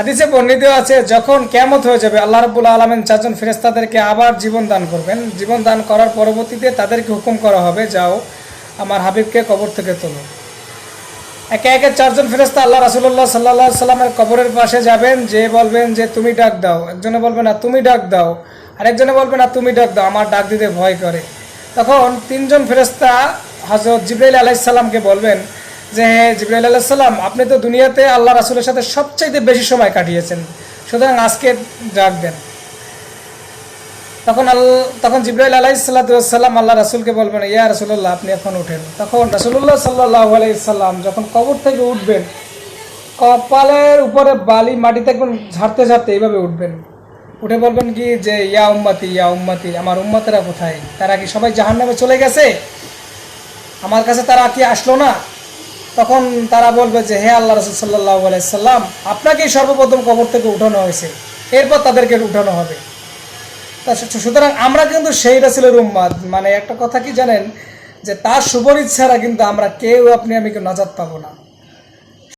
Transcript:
হাদিসে বর্ণিত আছে, যখন কেমত হয়ে যাবে, আল্লাহ রব্বুল আলমেন চারজন ফেরেস্তাদেরকে আবার জীবন দান করবেন। জীবন দান করার পরবর্তীতে তাদেরকে হুকুম করা হবে, যাও, আমার হাবিবকে কবর থেকে তোলো। একে একে চারজন ফেরেস্তা আল্লাহ রাসুল্লাহ সাল্লাহ সাল্লামের কবরের পাশে যাবেন, যে বলবেন যে, তুমি ডাক দাও। একজনে বলবে, না, তুমি ডাক দাও। আরেকজনে বলবে, না, তুমি ডাক দাও, আমার ডাক দিতে ভয় করে। তখন তিনজন ফেরেস্তা হজরত জিব্রাইল আলাইসাল্লামকে বলবেন যে হ্যাঁ জিব্রাইল আলাইসাল্লাম আপনি তো দুনিয়াতে আল্লাহ রাসুলের সাথে সবচাইতে বেশি সময় কাটিয়েছেন। সুতরাং আজকে ডাক দেন। তখন আল তখন জিব্রাইল আলাই সাল্লাম আল্লাহ রাসুলকে বলবেন, ইয়া রাসুল্লাহ আপনি এখন উঠেন। তখন রাসুল্লাহ সাল্লাহ আলাইসাল্লাম যখন কবর থেকে উঠবেন, কপালের উপরে বালি মাটিতে একদম ঝাড়তে ঝাড়তে এইভাবে উঠবেন। উঠে বলবেন কি যে, ইয়া উম্মাতি ইয়া উম্মাতি, আমার উম্মাতেরা কোথায়? তারা কি সবাই জাহান নামে চলে গেছে? আমার কাছে তারা কি আসলো না? তখন তারা বলবে যে, হে আল্লাহ রসুল সাল্লাহ আলাইসাল্লাম আপনাকেই সর্বপ্রথম কবর থেকে উঠানো হয়েছে। এরপর তাদেরকে উঠানো হবে। তা সুতরাং আমরা কিন্তু সেই রাসুলের উম্মাদ মানে একটা কথা কি জানেন? যে তার সুপরিচ্ছারা কিন্তু আমরা কেউ, আপনি, আমি কেউ নাজাত পাবো না।